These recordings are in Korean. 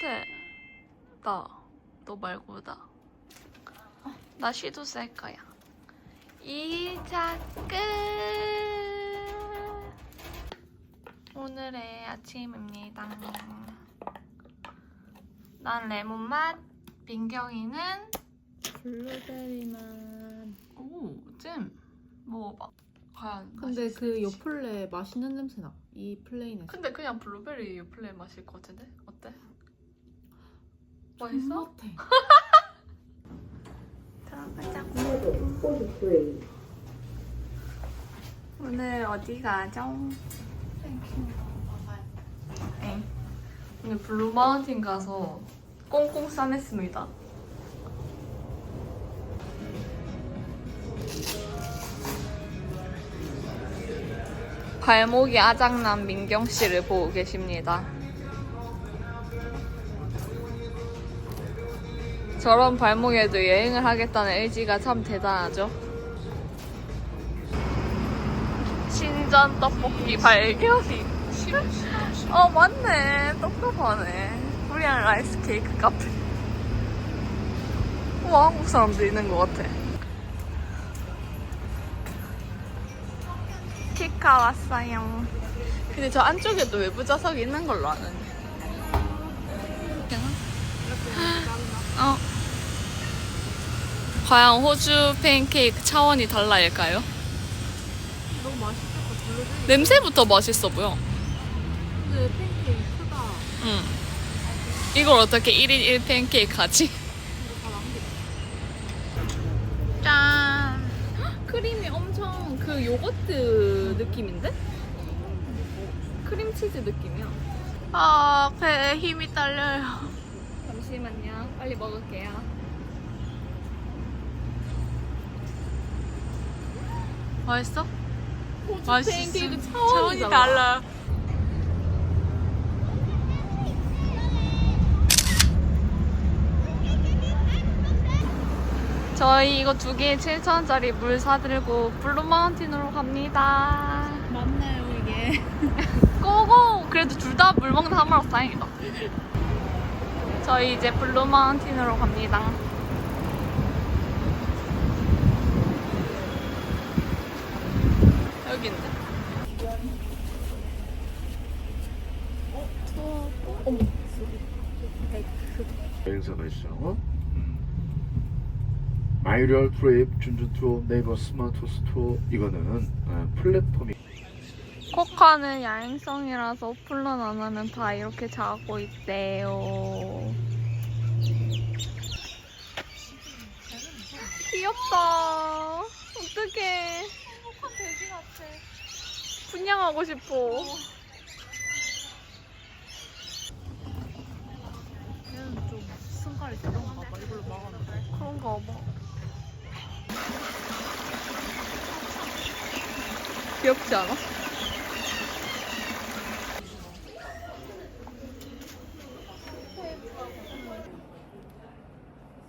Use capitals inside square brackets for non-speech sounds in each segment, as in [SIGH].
나, 너 말고 나. 나 시도 쓸 거야. 이자 끝! 오늘의 아침입니다. 난 레몬 맛, 민경이는 블루베리 맛. 오, 잼. 먹어봐. 과연 근데 맛있을지. 그 요플레 맛있는 냄새 나. 이 플레인에서. 근데 그냥 블루베리 플레이 마실 것 같은데? 맛있어? 존맛해. 들어가자. 오늘 어디 가죠? 엥. 오늘 블루 마운틴 가서 꽁꽁 싸냈습니다. 발목이 아작난 민경 씨를 보고 계십니다. 저런 발목에도 여행을 하겠다는 의지가 참 대단하죠. 신전 떡볶이 발견이. 어 맞네 똑똑하네. 코리안 라이스 케이크 카페. 우와 한국 사람도 있는 것 같아. 키카 왔어요. 근데 저 안쪽에도 외부 좌석이 있는 걸로 아는데. 어. 과연 호주 팬케이크 차원이 달라일까요? 너무 맛있겠다. 블루베리. 냄새부터 맛있어 보여. 근데 팬케이크 크다. 응. 이걸 어떻게 1인 1팬케이크 하지? 짠. 크림이 엄청 그 요거트 느낌인데? 크림치즈 느낌이야. 아, 배에 힘이 딸려요. 잠시만요. 빨리 먹을게요. 맛있어? 호주. 팬케이크 차원이. 달라. 저희 이거 두 개에 7,000원짜리 물 사들고 블루 마운틴으로 갑니다. 맞나요 이게? [LAUGHS] 고고! 그래도 둘 다 물 먹는 하마라서 다행이다. 저희 이제 블루 마운틴으로 갑니다. 여기인데? 여행사가 있어. 음. 마이리얼 트립, 준준 투어, 네이버 스마트 스토어 이거는 어, 플랫폼이 코카는 야행성이라서 오픈런 안 하면 다 이렇게 자고 있대요. 귀엽다. 어떡해. 분양하고 싶어. 얘는 좀 승갈이 들어가 봐. 이걸로 막아놓고. 그런가 봐. 귀엽지 않아?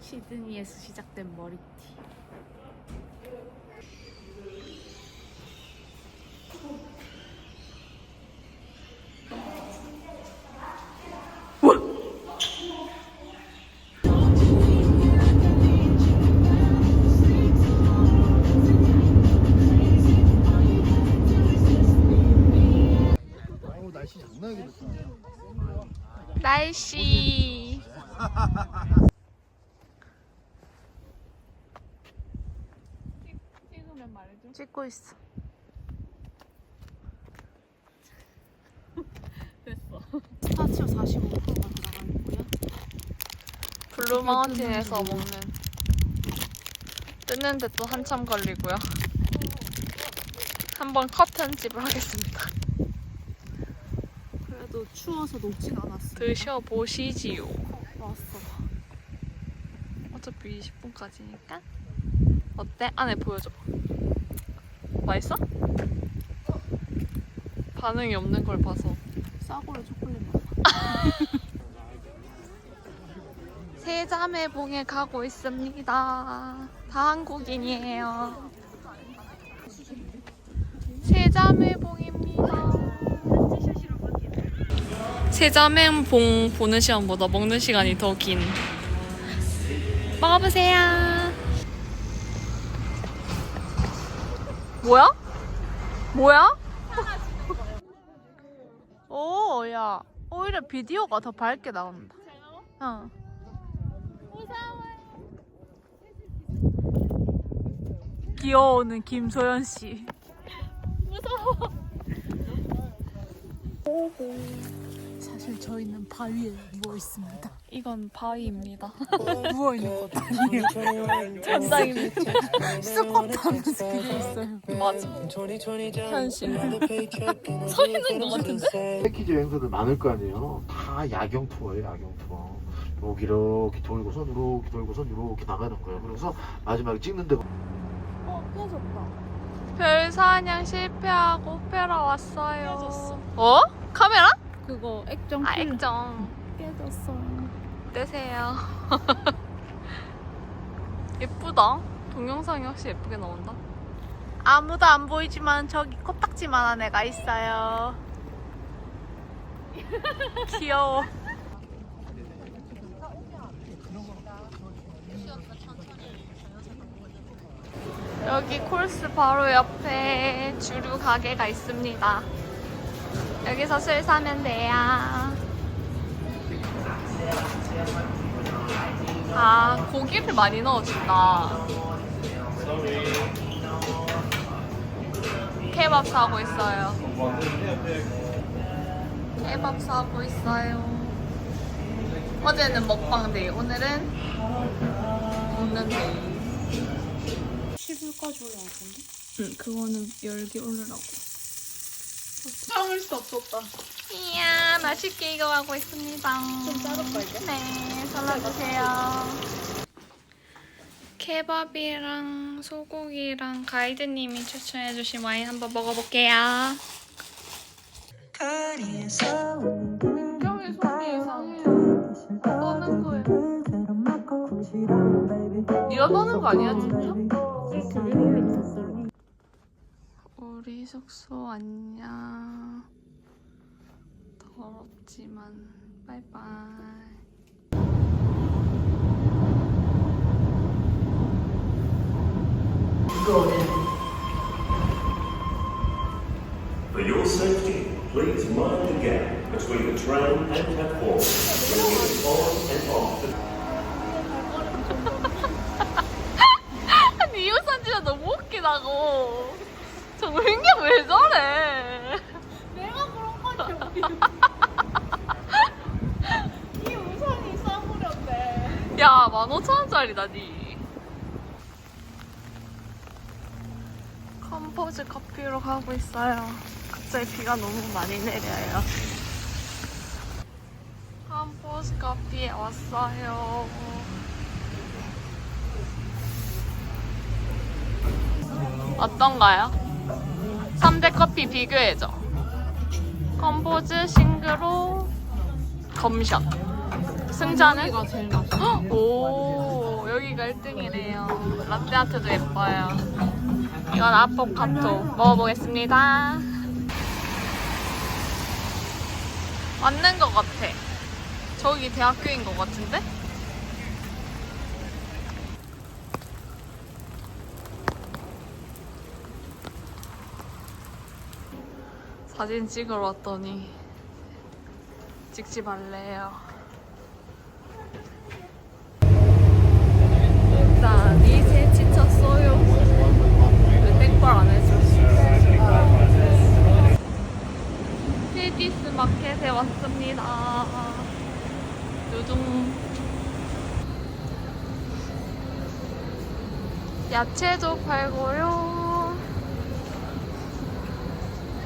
시드니에서 시작된 머리 날씨. 찍으면 말해줘. 찍고 있어. [LAUGHS] 됐어. 스타치오 45%가 들어가 있고요. 블루 마운틴에서 먹는. 뜯는데 또 한참 걸리고요. 한번 컷 편집을 하겠습니다. 그래도 추워서 녹진 않았어. 드셔보시지요. 왔어. 어차피 20분까지니까. 어때? 안에 보여줘. 맛있어? 반응이 없는 걸 봐서. 싸구려 초콜릿 맛. [LAUGHS] 세자매봉에 가고 있습니다. 다 한국인이에요. 세자매봉입니다. 세자맹봉 보는 시간보다 먹는 시간이 더 긴. 먹어보세요. 뭐야? 뭐야? 오, 야. 오히려 비디오가 더 밝게 나온다. 어. 귀여우는 김소연 씨. 사실 저희는 바위에 누워 있습니다. 이건 바위입니다. 누워 있는 것도 아니에요. 전당입니다. 스쿼트 하면서 그게 있어요. 맞아. 현실. 서 있는 것 같은데? 패키지 여행사들 많을 거 아니에요. 다 야경 투어예요, 야경 투어. 이렇게 이렇게 돌고선 이렇게 돌고선 이렇게 나가는 거예요. 그래서 마지막에 찍는 데가 어, 깨졌다. 별 사냥 실패하고 오페라 왔어요. 깨졌어. 어? 카메라? 그거 액정 아필 액정. 깨졌어. 떼세요. [LAUGHS] 예쁘다. 동영상이 확실히 예쁘게 나온다. 아무도 안 보이지만 저기 코딱지만한 애가 있어요. 귀여워. 여기 콜스 바로 옆에 주류 가게가 있습니다. 여기서 술 사면 돼요. 아, 고기를 많이 넣어준다. 케밥 사고 있어요. 케밥 사고 있어요. 어제는 먹방 데이, 오늘은 먹는 데이. 11까지 올라갈 건데? 응, 그거는 열기 올르라고. 참을 수 없었다. 이야, 맛있게 익어가고 있습니다. 좀 자를까, 이제? 네, 잘라주세요. 케밥이랑 소고기랑 가이드님이 추천해주신 와인 한번 먹어볼게요. 손이 이상해요. 떠는 거예요. 네가 떠는 거 아니야, 진짜? 우리 숙소 안녕. 더럽지만 바이바이. For your safety, please mind the gap between the train and platform getting on and off the 아니 이 우산 진짜 너무 웃기다고. 정민경 왜 저래? 내가 그런 거지. 이 우산이 싸구려인데. 야, 15,000원짜리다, 니. 컴포즈 커피로 가고 있어요. 갑자기 비가 너무 많이 내려요. 컴포즈 커피에 왔어요. 어떤가요? 3대 커피 비교해줘. 컴포즈, 싱그로, 검샷. 승자는? 여기가 제일 맛있어. 오 여기가 1등이래요 라떼아트도 예뻐요 이건 아포카토 먹어보겠습니다 맞는 것 같아 저기 대학교인 것 같은데? 사진 찍으러 왔더니 찍지 말래요 일단 니새 지쳤어요. 왜 땡벌 안 해줬어? 필디스 마켓에 왔습니다. 요즘 야채도 팔고요.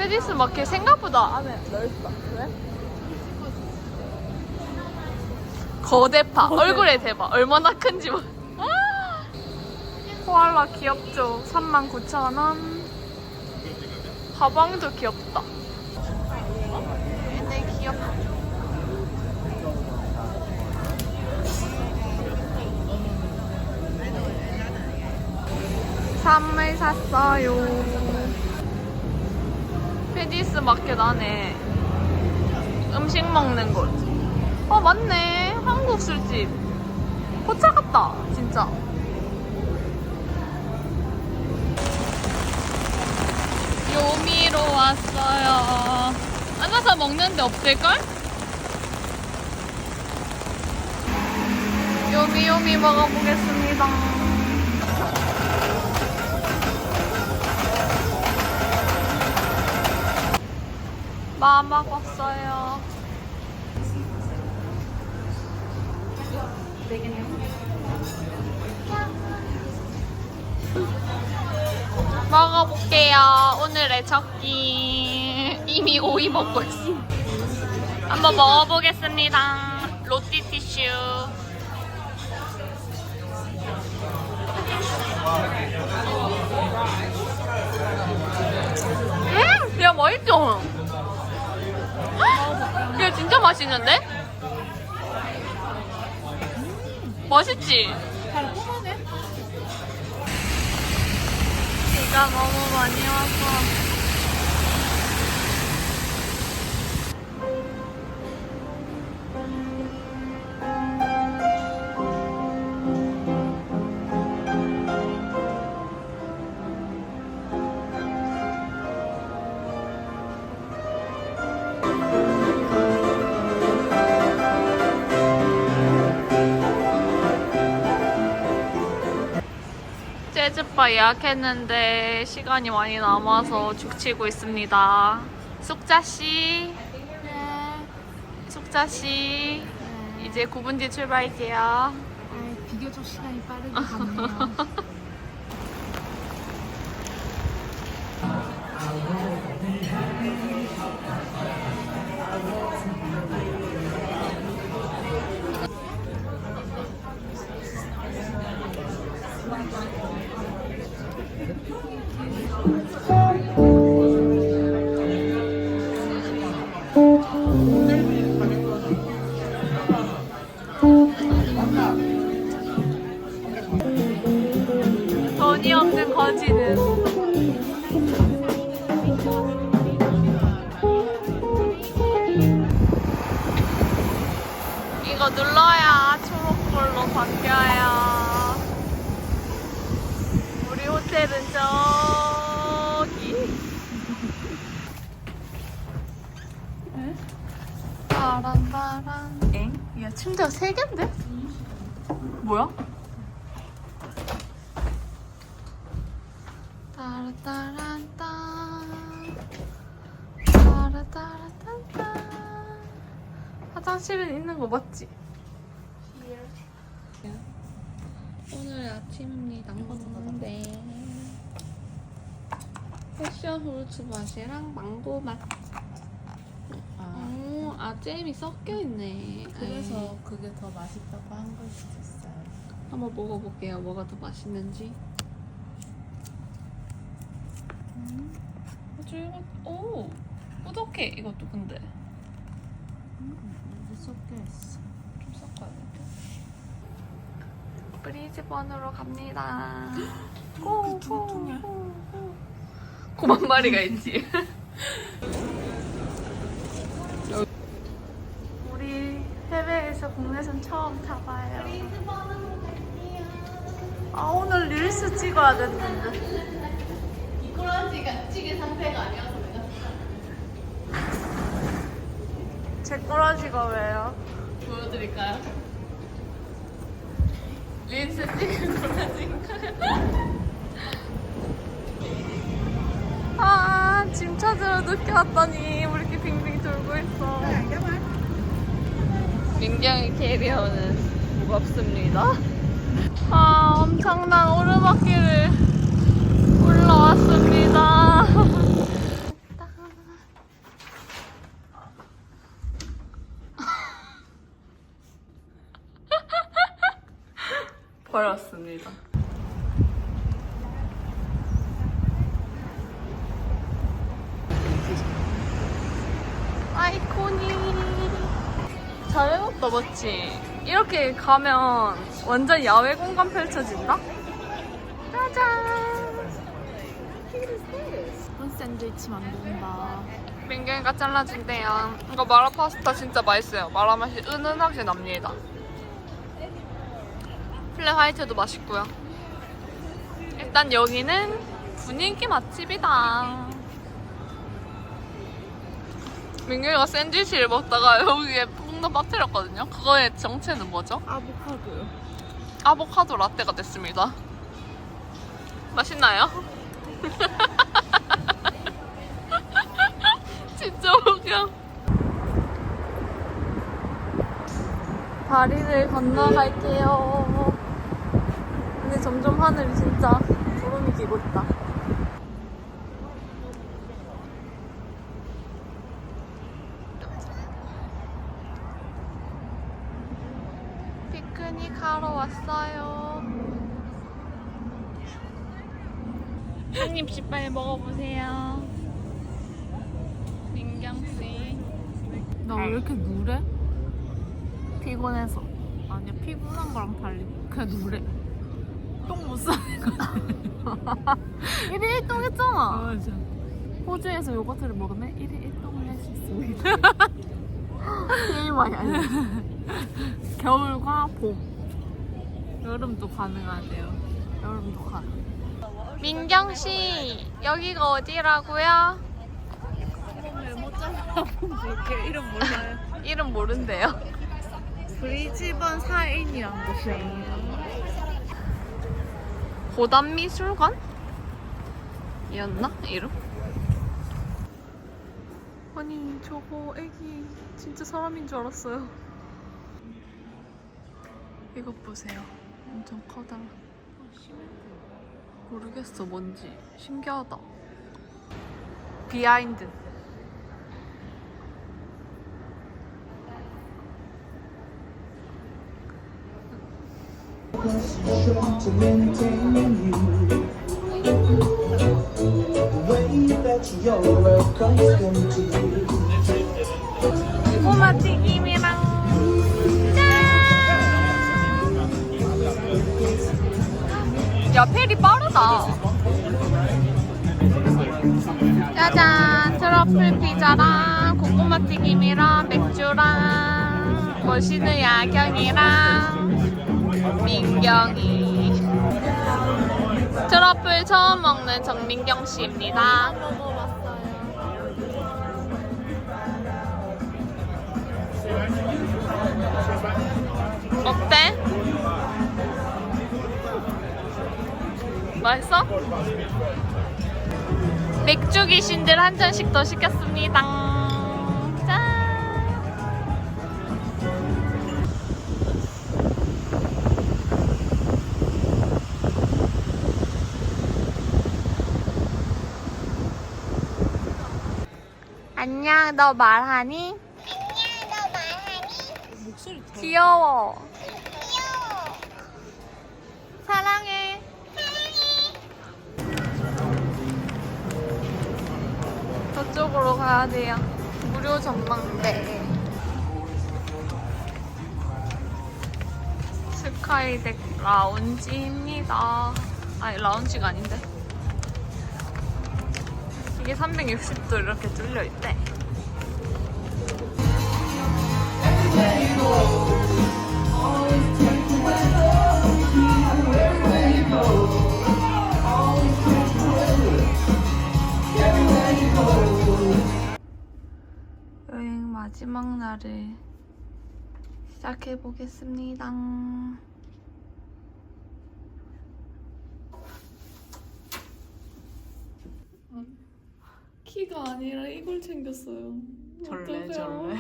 페디스 마켓 생각보다 안에 넓다. 왜? 거대파. 얼굴에 대봐. 얼마나 큰지 봐. 아! 코알라 귀엽죠? 39,000원. 가방도 귀엽다. 얘네 귀엽다. 선물 샀어요. 페디스 마켓 안에 음식 먹는 곳. 어, 맞네. 한국 술집. 포차 같다, 진짜. 요미로 왔어요. 앉아서 먹는데 없을걸? 요미 요미 먹어보겠습니다. 마 먹었어요. 먹어볼게요. 오늘의 첫끼 이미 오이 먹고 있어. 한번 먹어보겠습니다. 로티 티슈. 음, 야 맛있죠? 맛있는데? 맛있지? 달콤하네. 비가 너무 많이 와서 예약했는데 시간이 많이 남아서 죽치고 있습니다. 숙자 씨, 숙자 씨, 이제 9분 뒤 출발할게요. 아, 비교적 시간이 빠르게 갔네요. [LAUGHS] 눌러야 초록불로 바뀌어요. 우리 호텔은 저기. 따란따란. 엥? 야 침대가 세 개인데? 뭐야? 따라따란 화장실은 있는 거 맞지? 오늘 아침입니다 네 패션 후르츠 맛이랑 망고 맛. 아, 오, 아 잼이 섞여 있네. 그래서 그게 더 맛있다고 한 걸 수도 있어요. 한번 먹어볼게요. 뭐가 더 맛있는지. 음, 아주 이거 오 꾸덕해 이것도 근데. 음, 섞여 있어. 좀 섞어야겠다. 브리즈번으로 갑니다. [GASPS] 고, 고, 고, 고. 고만 마리가 있지. [LAUGHS] 우리 해외에서 국내선 처음 타봐요. 아 오늘 릴스 찍어야 됐는데. 이꼬라지가 찌개 상태가 아니어서 내가. 제 꼬라지가 왜요? 보여드릴까요? 린스 찍은 꼬라지인가요? [LAUGHS] 아, 짐 찾으러 늦게 왔더니 왜 이렇게 빙빙 돌고 있어. 민경이 캐리어는 무겁습니다. 아, 엄청난 오르막길을 올라왔습니다. 아이코니. 잘 맞지? 이렇게 가면 완전 야외 공간 펼쳐진다? 짜잔! 콘 샌드위치 만든다. 민경이가 잘라준대요. 이거 마라 파스타 진짜 맛있어요. 마라 맛이 은은하게 납니다. 플레 화이트도 맛있고요. 일단 여기는 분위기 맛집이다. 민경이가 샌드위치를 먹다가 [LAUGHS] 여기에 뽕도 빠뜨렸거든요. 그거의 정체는 뭐죠? 아보카도요. 아보카도 라떼가 됐습니다. 맛있나요? [LAUGHS] 진짜 웃겨. 다리를 건너갈게요. 근데 점점 하늘이 진짜 구름이 끼고 있다. 피크닉 하러 왔어요. 한 입씩 빨리 먹어보세요. 민경 씨. 나 왜 이렇게 누래? 피곤해서. 아니야 피곤한 거랑 달리 그냥 누래. 똥 못 싸는 거. [LAUGHS] 1일 1동 했잖아. 맞아. 호주에서 요거트를 먹으면 1일 1동을 할 수 있습니다. [LAUGHS] 게임만이 아니야. [LAUGHS] 겨울과 봄. 여름도 가능하대요. 여름도 가능. 민경 씨, 여기가 어디라고요? 이렇게 이름 몰라요. [LAUGHS] 이름 모른대요. 브리즈번 사인이란 곳이에요. 고단미술관? 이었나? 이름? 아니 저거 애기 진짜 사람인 줄 알았어요 이것 보세요 엄청 커다란 모르겠어 뭔지. 신기하다. 비하인드 빠르다 짜잔 트러플 피자랑 고구마 튀김이랑 맥주랑 멋있는 야경이랑 민경이. 트러플 처음 먹는 정민경 씨입니다 맛있어? 맥주 귀신들 한 잔씩 더 시켰습니다. 짠! 안녕, 너 말하니? 목소리 더. 귀여워. 저쪽으로 가야 돼요. 무료 전망대. 스카이덱 라운지입니다. 아니, 라운지가 아닌데. 이게 360도 이렇게 뚫려 있대. 여행 마지막 날을 시작해 보겠습니다. 키가 아니라 이걸 챙겼어요. 절레 어떡해요? 절레.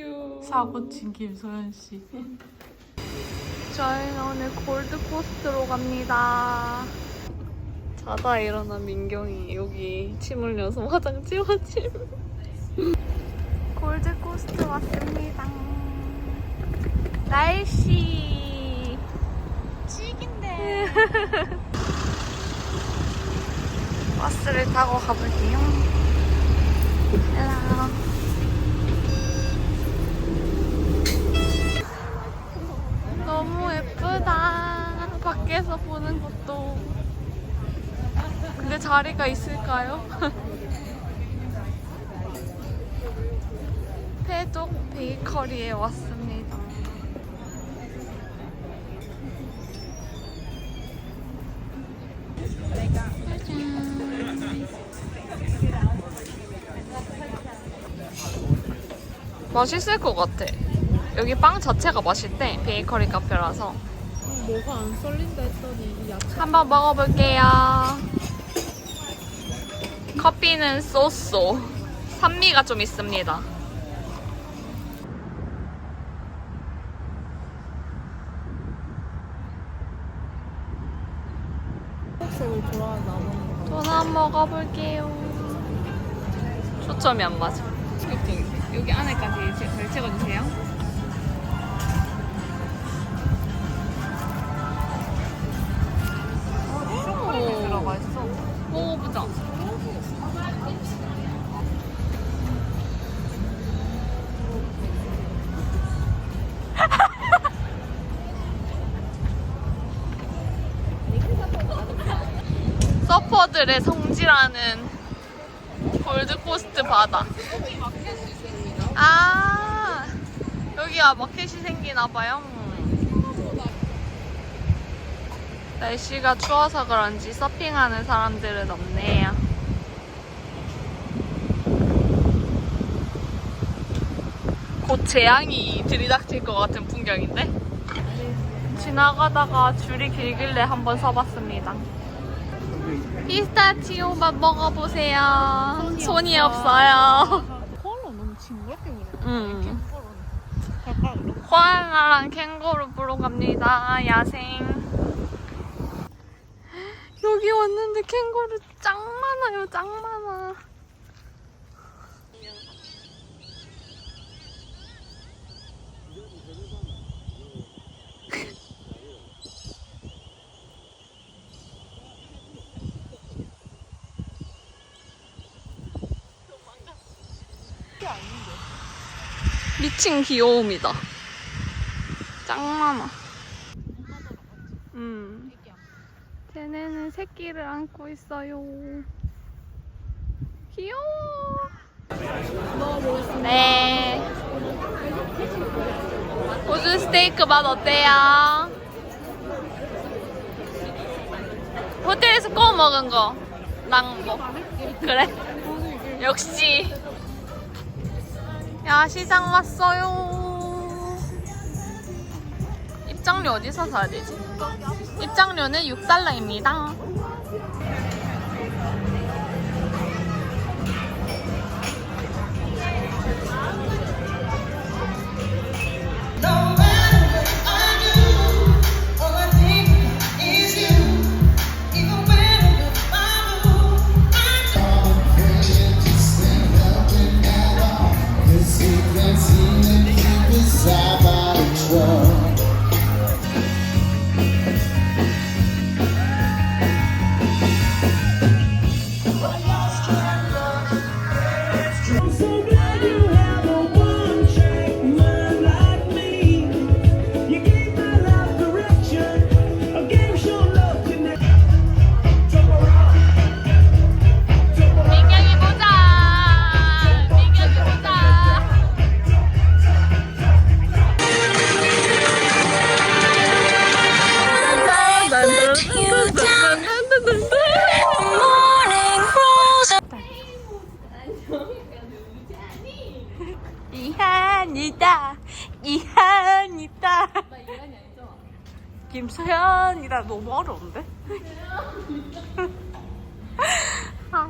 유. 사고 친 김소연 씨. 저희는 오늘 골드코스트로 갑니다. 자다 일어난 민경이 여기 침 흘려서 화장 지워짐. 골드코스트 왔습니다. 날씨 찍인데. [LAUGHS] 버스를 타고 가볼게요. 헬로. 너무 예쁘다. 밖에서 보는 것도. 근데 자리가 있을까요? [LAUGHS] 해독 베이커리에 왔습니다. 맛있을 것 같아. 여기 빵 자체가 맛있대. 베이커리 카페라서. 뭐가 안 썰린다 했더니 이 야채 한번 먹어볼게요. 커피는 쏘쏘. 산미가 좀 있습니다. 초점이 안 맞아. 여기 안에까지 잘 찍어주세요. 오, 들어가 있어. 먹어보자. 서퍼들의 성지라는 골드코스트 바다. 아, 여기가 마켓이 생기나 봐요. 날씨가 추워서 그런지 서핑하는 사람들은 없네요. 곧 재앙이 들이닥칠 것 같은 풍경인데? 지나가다가 줄이 길길래 한번 서봤습니다. 피스타치오 맛 먹어보세요. 손이, 없어요. 컬러 너무 징그럽게. 음. 젓가락으로. 코알라랑 캥거루 보러 갑니다. 야생. 여기 왔는데 캥거루 짱 많아요. 짱 많아. 미친 귀여움이다. 짱 많아. 음. 쟤네는 새끼를 안고 있어요. 귀여워. 네. 호주 스테이크 맛 어때요? 호텔에서 구워 먹은 거. 낭보. 그래? 역시. 야, 시장 왔어요. 입장료 어디서 사야 되지? 입장료는 6달러입니다.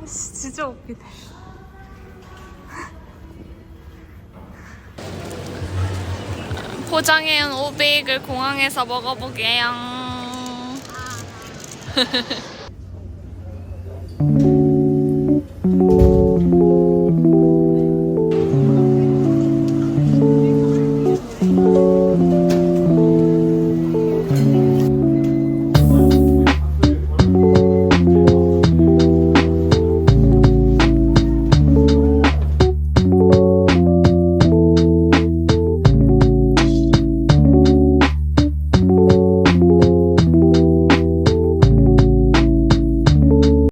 씨 진짜 웃기네. 포장해온 오베이글 공항에서 먹어보게요. [LAUGHS]